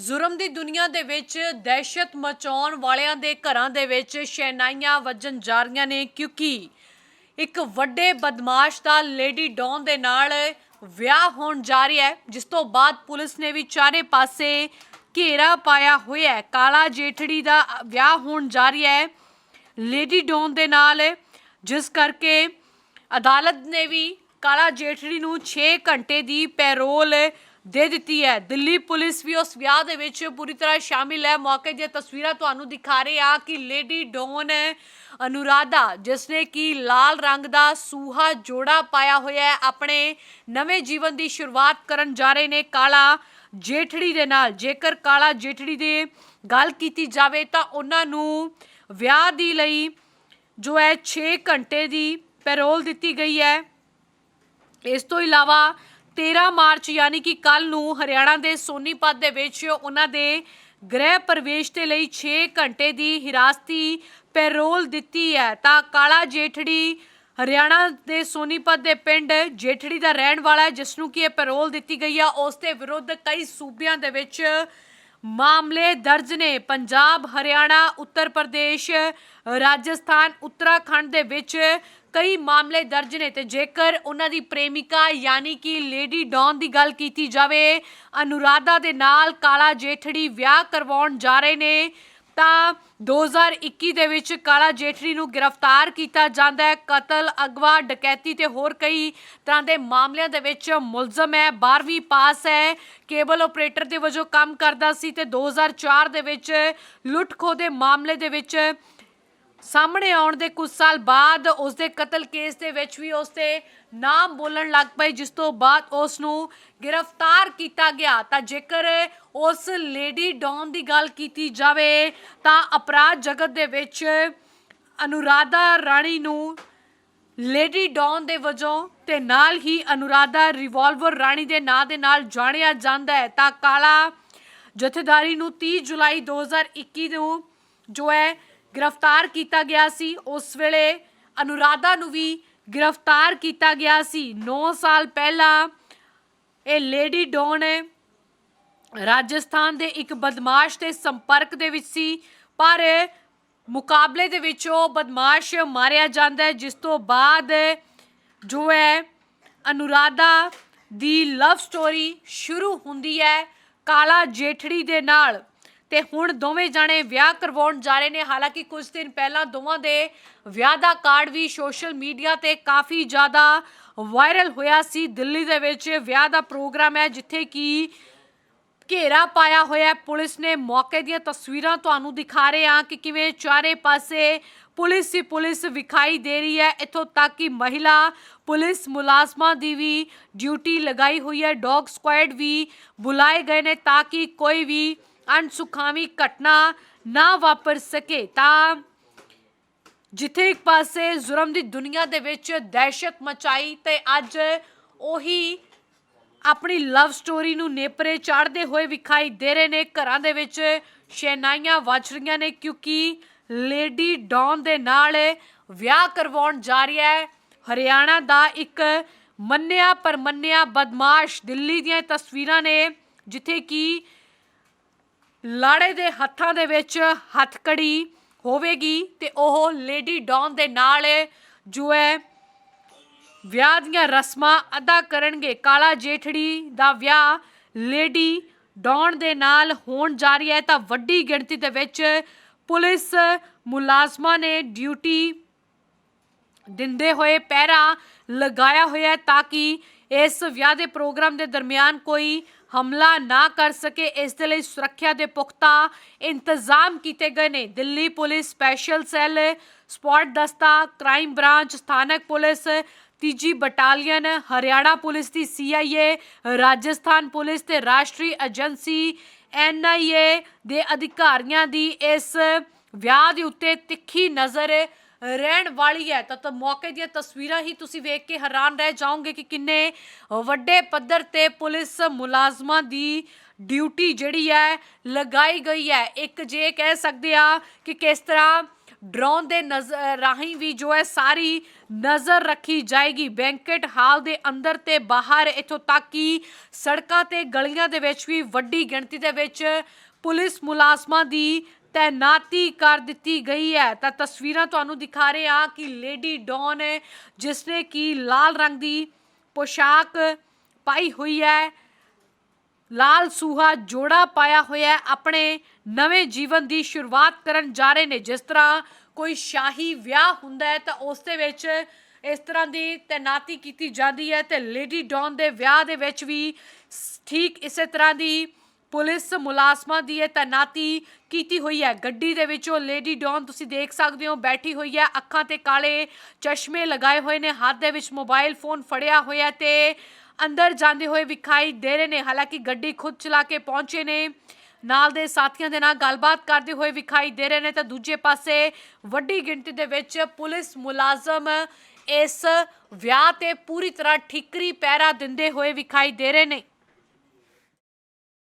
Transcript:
ਜ਼ੁਰਮ ਦੀ ਦੁਨੀਆ ਦੇ ਵਿੱਚ ਦਹਿਸ਼ਤ ਮਚਾਉਣ ਵਾਲਿਆਂ ਦੇ ਘਰਾਂ ਦੇ ਵਿੱਚ ਸ਼ਹਿਨਾਈਆਂ ਵੱਜਣ ਜਾ ਰਹੀਆਂ ਨੇ ਕਿਉਂਕਿ ਇੱਕ ਵੱਡੇ ਬਦਮਾਸ਼ ਦਾ ਲੇਡੀ ਡੌਨ ਦੇ ਨਾਲ ਵਿਆਹ ਹੋਣ ਜਾ ਰਿਹਾ ਹੈ, ਜਿਸ ਤੋਂ ਬਾਅਦ ਪੁਲਿਸ ਨੇ ਵੀ ਚਾਰੇ ਪਾਸੇ ਘੇਰਾ ਪਾਇਆ ਹੋਇਆ ਹੈ। ਕਾਲਾ ਜੇਠੜੀ ਦਾ ਵਿਆਹ ਹੋਣ ਜਾ ਰਿਹਾ ਹੈ ਲੇਡੀ ਡੌਨ ਦੇ ਨਾਲ, ਜਿਸ ਕਰਕੇ ਅਦਾਲਤ ਨੇ ਵੀ ਕਾਲਾ ਜੇਠੜੀ ਨੂੰ 6 ਘੰਟੇ ਦੀ ਪੈਰੋਲ ਦੇ ਦਿੱਤੀ ਹੈ। ਦਿੱਲੀ ਪੁਲਿਸ ਵੀ ਉਸ ਵਿਆਹ ਦੇ ਵਿੱਚ ਪੂਰੀ ਤਰ੍ਹਾਂ ਸ਼ਾਮਿਲ ਹੈ। ਮੌਕੇ ਦੀਆਂ ਤਸਵੀਰਾਂ ਤੁਹਾਨੂੰ ਦਿਖਾ ਰਹੇ ਆ ਕਿ ਲੇਡੀ ਡੋਨ ਅਨੁਰਾਧਾ, ਜਿਸ ਨੇ ਕਿ ਲਾਲ ਰੰਗ ਦਾ ਸੂਹਾ ਜੋੜਾ ਪਾਇਆ ਹੋਇਆ ਹੈ। ਆਪਣੇ ਨਵੇਂ ਜੀਵਨ ਦੀ ਸ਼ੁਰੂਆਤ ਕਰਨ ਜਾ ਰਹੇ ਨੇ ਕਾਲਾ ਜੇਠੜੀ ਦੇ ਨਾਲ। ਜੇਕਰ ਕਾਲਾ ਜੇਠੜੀ ਦੇ ਗੱਲ ਕੀਤੀ ਜਾਵੇ ਤਾਂ ਉਹਨਾਂ ਨੂੰ ਵਿਆਹ ਦੀ ਲਈ ਜੋ ਹੈ 6 ਘੰਟੇ ਦੀ ਪੈਰੋਲ ਦਿੱਤੀ ਗਈ ਹੈ। ਇਸ ਤੋਂ ਇਲਾਵਾ 13 ਮਾਰਚ ਯਾਨੀ ਕਿ ਕੱਲ ਨੂੰ ਹਰਿਆਣਾ ਦੇ ਸੋਨੀਪਤ ਦੇ ਵਿੱਚ ਉਹਨਾਂ ਦੇ ਗ੍ਰਹਿ ਪ੍ਰਵੇਸ਼ ਦੇ ਲਈ 6 ਘੰਟੇ ਦੀ ਹਿਰਾਸਤੀ ਪੈਰੋਲ ਦਿੱਤੀ ਹੈ। ਤਾਂ ਕਾਲਾ ਜੇਠੜੀ ਹਰਿਆਣਾ ਦੇ ਸੋਨੀਪਤ ਦੇ ਪਿੰਡ ਜੇਠੜੀ ਦਾ ਰਹਿਣ ਵਾਲਾ ਹੈ, ਜਿਸ ਨੂੰ ਕਿ ਇਹ ਪੈਰੋਲ ਦਿੱਤੀ ਗਈ ਆ। ਉਸ ਦੇ ਵਿਰੁੱਧ ਕਈ ਸੂਬਿਆਂ ਦੇ ਵਿੱਚ ਮਾਮਲੇ ਦਰਜ ਨੇ। ਪੰਜਾਬ, ਹਰਿਆਣਾ, ਉੱਤਰ ਪ੍ਰਦੇਸ਼, ਰਾਜਸਥਾਨ, ਉੱਤਰਾਖੰਡ ਦੇ ਵਿੱਚ ਕਈ ਮਾਮਲੇ ਦਰਜ ਨੇ ਤੇ ਜੇਕਰ ਉਹਨਾਂ ਦੀ ਪ੍ਰੇਮਿਕਾ ਯਾਨੀ ਕਿ ਲੇਡੀ ਡੌਨ ਦੀ ਗੱਲ ਕੀਤੀ ਜਾਵੇ, ਅਨੁਰਾਧਾ ਦੇ ਨਾਲ ਕਾਲਾ ਜੇਠੜੀ ਵਿਆਹ ਕਰਵਾਉਣ ਜਾ ਰਹੇ ਨੇ। ਤਾਂ 2021 ਦੇ ਵਿੱਚ ਕਾਲਾ ਜੇਠੜੀ ਨੂੰ ਗ੍ਰਿਫਤਾਰ ਕੀਤਾ ਜਾਂਦਾ ਹੈ। ਕਤਲ, ਅਗਵਾ, ਡਕੈਤੀ ਤੇ ਹੋਰ ਕਈ ਤਰ੍ਹਾਂ ਦੇ ਮਾਮਲਿਆਂ ਦੇ ਵਿੱਚ ਮੁਲਜ਼ਮ ਹੈ। 12ਵੀਂ ਪਾਸ ਹੈ। ਕੇਬਲ ਆਪਰੇਟਰ ਦੇ ਵਜੋਂ ਕੰਮ ਕਰਦਾ ਸੀ ਤੇ 2004 ਦੇ ਵਿੱਚ ਲੁੱਟ ਖੋਹ ਦੇ ਮਾਮਲੇ ਦੇ ਵਿੱਚ ਸਾਹਮਣੇ ਆਉਣ ਦੇ ਕੁਝ ਸਾਲ ਬਾਅਦ ਉਸ ਦੇ ਕਤਲ ਕੇਸ ਦੇ ਵਿੱਚ ਵੀ ਉਸ ਤੇ ਨਾਮ ਬੋਲਣ ਲੱਗ ਪਈ ਜਿਸ ਤੋਂ ਬਾਅਦ ਉਸ ਨੂੰ ਗ੍ਰਿਫਤਾਰ ਕੀਤਾ ਗਿਆ। ਤਾਂ ਜੇਕਰ ਉਸ ਲੇਡੀ ਡੌਨ ਦੀ ਗੱਲ ਕੀਤੀ ਜਾਵੇ, ਤਾਂ ਅਪਰਾਧ ਜਗਤ ਦੇ ਵਿੱਚ ਅਨੁਰਾਧਾ ਰਾਣੀ ਨੂੰ ਲੇਡੀ ਡੌਨ ਦੇ ਵਜੋਂ ਤੇ ਨਾਲ ਹੀ ਅਨੁਰਾਧਾ ਰਿਵਾਲਵਰ ਰਾਣੀ ਦੇ ਨਾਂ ਦੇ ਨਾਲ ਜਾਣਿਆ ਜਾਂਦਾ ਹੈ। ਤਾਂ ਕਾਲਾ ਜਥੇਦਾਰੀ ਨੂੰ 30 ਜੁਲਾਈ 2021 ਨੂੰ ਜੋ ਹੈ ਗ੍ਰਿਫਤਾਰ ਕੀਤਾ ਗਿਆ ਸੀ। ਉਸ ਵੇਲੇ ਅਨੁਰਾਧਾ ਨੂੰ ਵੀ ਗ੍ਰਿਫਤਾਰ ਕੀਤਾ ਗਿਆ ਸੀ। 9 ਸਾਲ ਪਹਿਲਾਂ ਇਹ ਲੇਡੀ ਡੌਨ ਰਾਜਸਥਾਨ ਦੇ ਇੱਕ ਬਦਮਾਸ਼ ਦੇ ਸੰਪਰਕ ਦੇ ਵਿੱਚ ਸੀ। ਪਰ ਮੁਕਾਬਲੇ ਦੇ ਵਿੱਚ ਉਹ ਬਦਮਾਸ਼ ਮਾਰਿਆ ਜਾਂਦਾ ਹੈ, ਜਿਸ ਤੋਂ ਬਾਅਦ ਜੋ ਹੈ, ਅਨੁਰਾਧਾ ਦੀ ਲਵ ਸਟੋਰੀ ਸ਼ੁਰੂ ਹੁੰਦੀ ਹੈ ਕਾਲਾ ਜੇਠੜੀ ਦੇ ਨਾਲ। ਤੇ ਹੁਣ ਦੋਵੇਂ ਜਾਣੇ ਵਿਆਹ ਕਰਵਾਉਣ ਜਾ ਰਹੇ ਨੇ। ਹਾਲਾਂਕਿ ਕੁਝ ਦਿਨ ਪਹਿਲਾਂ ਦੋਵਾਂ ਦੇ ਵਿਆਹ ਦਾ ਕਾਰਡ ਵੀ ਸੋਸ਼ਲ ਮੀਡੀਆ ਤੇ ਕਾਫੀ ਜ਼ਿਆਦਾ ਵਾਇਰਲ ਹੋਇਆ ਸੀ। ਦਿੱਲੀ ਦੇ ਵਿੱਚ ਵਿਆਹ ਦਾ ਪ੍ਰੋਗਰਾਮ ਹੈ ਜਿੱਥੇ ਕਿ ਘੇਰਾ ਪਾਇਆ ਹੋਇਆ ਪੁਲਿਸ ਨੇ ਮੌਕੇ ਦੀਆਂ ਤਸਵੀਰਾਂ ਤੁਹਾਨੂੰ ਦਿਖਾ ਰਹੇ ਹਾਂ ਕਿ ਕਿਵੇਂ ਚਾਰੇ ਪਾਸੇ ਪੁਲਿਸ ਹੀ ਪੁਲਿਸ ਵਿਖਾਈ ਦੇ ਰਹੀ ਹੈ। ਇੱਥੋਂ ਤੱਕ ਕਿ ਮਹਿਲਾ ਪੁਲਿਸ ਮੁਲਾਜ਼ਮਾਂ ਦੀ ਵੀ ਡਿਊਟੀ ਲਗਾਈ ਹੋਈ ਹੈ। ਡੌਗ ਸਕੁਐਡ ਵੀ ਬੁਲਾਏ ਗਏ ਨੇ ਤਾਂ ਕਿ ਕੋਈ ਵੀ ਅਣਸੁਖਾਵੀ ਘਟਨਾ ਨਾ ਵਾਪਰ ਸਕੇ ਤਾਂ ਜਿੱਥੇ ਇੱਕ ਪਾਸੇ ਜ਼ੁਰਮ ਦੀ ਦੁਨੀਆ ਦੇ ਵਿੱਚ ਦਹਿਸ਼ਤ ਮਚਾਈ ਤੇ ਅੱਜ ਉਹੀ ਆਪਣੀ ਲਵ ਸਟੋਰੀ ਨੂੰ ਨੇਪਰੇ ਚਾੜਦੇ ਹੋਏ ਵਿਖਾਈ ਦੇ ਰਹੇ ਨੇ। ਘਰਾਂ ਦੇ ਵਿੱਚ ਸ਼ਹਿਨਾਈਆਂ ਵੱਜ ਰਹੀਆਂ ਨੇ ਕਿਉਂਕਿ ਲੇਡੀ ਡੌਨ ਦੇ ਨਾਲ ਵਿਆਹ ਕਰਵਾਉਣ ਜਾ ਰਿਹਾ ਹੈ। ਹਰਿਆਣਾ ਦਾ ਇੱਕ ਮੰਨਿਆ ਪਰਮੰਨਿਆ ਬਦਮਾਸ਼ ਦਿੱਲੀ ਦੀਆਂ ਤਸਵੀਰਾਂ ਨੇ, ਜਿੱਥੇ ਕਿ ਲਾੜੇ ਦੇ ਹੱਥਾਂ ਦੇ ਵਿੱਚ ਹੱਥਕੜੀ ਹੋਵੇਗੀ ਤੇ ਉਹ ਲੇਡੀ ਡੌਨ ਦੇ ਨਾਲ ਜੋ ਹੈ ਵਿਆਹ ਦੀਆਂ ਰਸਮਾਂ ਅਦਾ ਕਰਨਗੇ। ਕਾਲਾ ਜੇਠੜੀ ਦਾ ਵਿਆਹ ਲੇਡੀ ਡੌਨ ਦੇ ਨਾਲ ਹੋਣ ਜਾ ਰਹੀ ਹੈ ਤਾਂ ਵੱਡੀ ਗਿਣਤੀ ਦੇ ਵਿੱਚ ਪੁਲਿਸ ਮੁਲਾਜ਼ਮਾਂ ਨੇ ਡਿਊਟੀ ਦਿੰਦੇ ਹੋਏ ਪਹਿਰਾ ਲਗਾਇਆ ਹੋਇਆ ਤਾਂ ਕਿ ਇਸ ਵਿਆਹ ਦੇ ਪ੍ਰੋਗਰਾਮ ਦੇ ਦਰਮਿਆਨ ਕੋਈ ਹਮਲਾ ਨਾ ਕਰ ਸਕੇ, ਇਸ ਦੇ ਲਈ ਸੁਰੱਖਿਆ ਦੇ ਪੁਖਤਾ ਇੰਤਜ਼ਾਮ ਕੀਤੇ ਗਏ ਨੇ। Delhi police special cell, spot ਦਸਤਾ, crime branch, ਸਥਾਨਕ ਪੁਲਿਸ, ਤੀਜੀ ਬਟਾਲੀਅਨ, ਹਰਿਆਣਾ ਪੁਲਿਸ ਦੀ ਸੀਆਈਏ, ਰਾਜਸਥਾਨ ਪੁਲਿਸ ਤੇ ਰਾਸ਼ਟਰੀ ਏਜੰਸੀ ਐਨਆਈਏ ਦੇ ਅਧਿਕਾਰੀਆਂ ਦੀ ਇਸ ਵਿਆਹ ਦੇ ਉੱਤੇ ਤਿੱਖੀ ਨਜ਼ਰ ਰਹਿਣ ਵਾਲੀ ਹੈ। ਤਾਂ ਮੌਕੇ ਦੀਆਂ ਤਸਵੀਰਾਂ ਹੀ ਤੁਸੀਂ ਵੇਖ ਕੇ ਹੈਰਾਨ ਰਹਿ ਜਾਓਗੇ ਕਿ ਕਿੰਨੇ ਵੱਡੇ ਪੱਧਰ ਤੇ ਪੁਲਿਸ ਮੁਲਾਜ਼ਮਾਂ ਦੀ ਡਿਊਟੀ ਜਿਹੜੀ ਹੈ, ਲਗਾਈ ਗਈ ਹੈ। ਇੱਕ ਜੇ ਕਹਿ ਸਕਦੇ ਆ ਕਿ ਕਿਸ ਤਰ੍ਹਾਂ ਡਰੋਨ ਦੇ ਨਜ਼ਰ ਰਾਹੀਂ ਵੀ ਜੋ ਹੈ, ਸਾਰੀ ਨਜ਼ਰ ਰੱਖੀ ਜਾਏਗੀ। ਬੈਂਕਟ ਹਾਲ ਦੇ ਅੰਦਰ ਤੇ ਬਾਹਰ ਇਥੋਂ ਤੱਕ ਕਿ ਸੜਕਾਂ ਤੇ ਗਲੀਆਂ ਦੇ ਵਿੱਚ ਵੀ ਵੱਡੀ ਗਿਣਤੀ ਦੇ ਵਿੱਚ ਪੁਲਿਸ ਮੁਲਾਜ਼ਮਾਂ ਦੀ ਤੈਨਾਤੀ ਕਰ ਦਿੱਤੀ ਗਈ ਹੈ। ਤਾਂ ਤਸਵੀਰਾਂ ਤੁਹਾਨੂੰ ਦਿਖਾ ਰਹੇ ਹਾਂ ਕਿ ਲੇਡੀ ਡੌਨ ਜਿਸਨੇ ਕਿ ਲਾਲ ਰੰਗ ਦੀ ਪੋਸ਼ਾਕ ਪਾਈ ਹੋਈ ਹੈ। ਲਾਲ ਸੂਹਾ ਜੋੜਾ ਪਾਇਆ ਹੋਇਆ ਆਪਣੇ ਨਵੇਂ ਜੀਵਨ ਦੀ ਸ਼ੁਰੂਆਤ ਕਰਨ ਜਾ ਰਹੇ ਨੇ। ਜਿਸ ਤਰ੍ਹਾਂ ਕੋਈ ਸ਼ਾਹੀ ਵਿਆਹ ਹੁੰਦਾ ਹੈ, ਤਾਂ ਉਸ ਦੇ ਵਿੱਚ ਇਸ ਤਰ੍ਹਾਂ ਦੀ ਤੈਨਾਤੀ ਕੀਤੀ ਜਾਂਦੀ ਹੈ ਤੇ ਲੇਡੀ ਡੌਨ ਦੇ ਵਿਆਹ ਦੇ ਵਿੱਚ ਵੀ ਠੀਕ ਇਸੇ ਤਰ੍ਹਾਂ ਦੀ ਪੁਲਿਸ ਮੁਲਾਜ਼ਮਾਂ ਦੀ ਇਹ ਤੈਨਾਤੀ ਕੀਤੀ ਹੋਈ ਹੈ। ਗੱਡੀ ਦੇ ਵਿੱਚੋਂ ਲੇਡੀ ਡੌਨ ਤੁਸੀਂ ਦੇਖ ਸਕਦੇ ਹੋ, ਬੈਠੀ ਹੋਈ ਹੈ। ਅੱਖਾਂ ਤੇ ਕਾਲੇ ਚਸ਼ਮੇ ਲਗਾਏ ਹੋਏ ਨੇ, ਹੱਥ ਦੇ ਵਿੱਚ ਮੋਬਾਈਲ ਫੋਨ ਫੜਿਆ ਹੋਇਆ ਹੈ ਤੇ ਅੰਦਰ ਜਾਂਦੇ ਹੋਏ ਵਿਖਾਈ ਦੇ ਰਹੇ ਨੇ। ਹਾਲਾਂਕਿ ਗੱਡੀ ਖੁਦ ਚਲਾ ਕੇ ਪਹੁੰਚੇ ਨੇ। ਨਾਲ ਦੇ ਸਾਥੀਆਂ ਦੇ ਨਾਲ ਗੱਲਬਾਤ ਕਰਦੇ ਹੋਏ ਵਿਖਾਈ ਦੇ ਰਹੇ ਨੇ ਤਾਂ ਦੂਜੇ ਪਾਸੇ ਵੱਡੀ ਗਿਣਤੀ ਦੇ ਵਿੱਚ ਪੁਲਿਸ ਮੁਲਾਜ਼ਮ ਇਸ ਵਿਆਹ ਤੇ ਪੂਰੀ ਤਰ੍ਹਾਂ ਠਿਕਰੀ ਪਹਿਰਾ ਦਿੰਦੇ ਹੋਏ ਵਿਖਾਈ ਦੇ ਰਹੇ ਨੇ।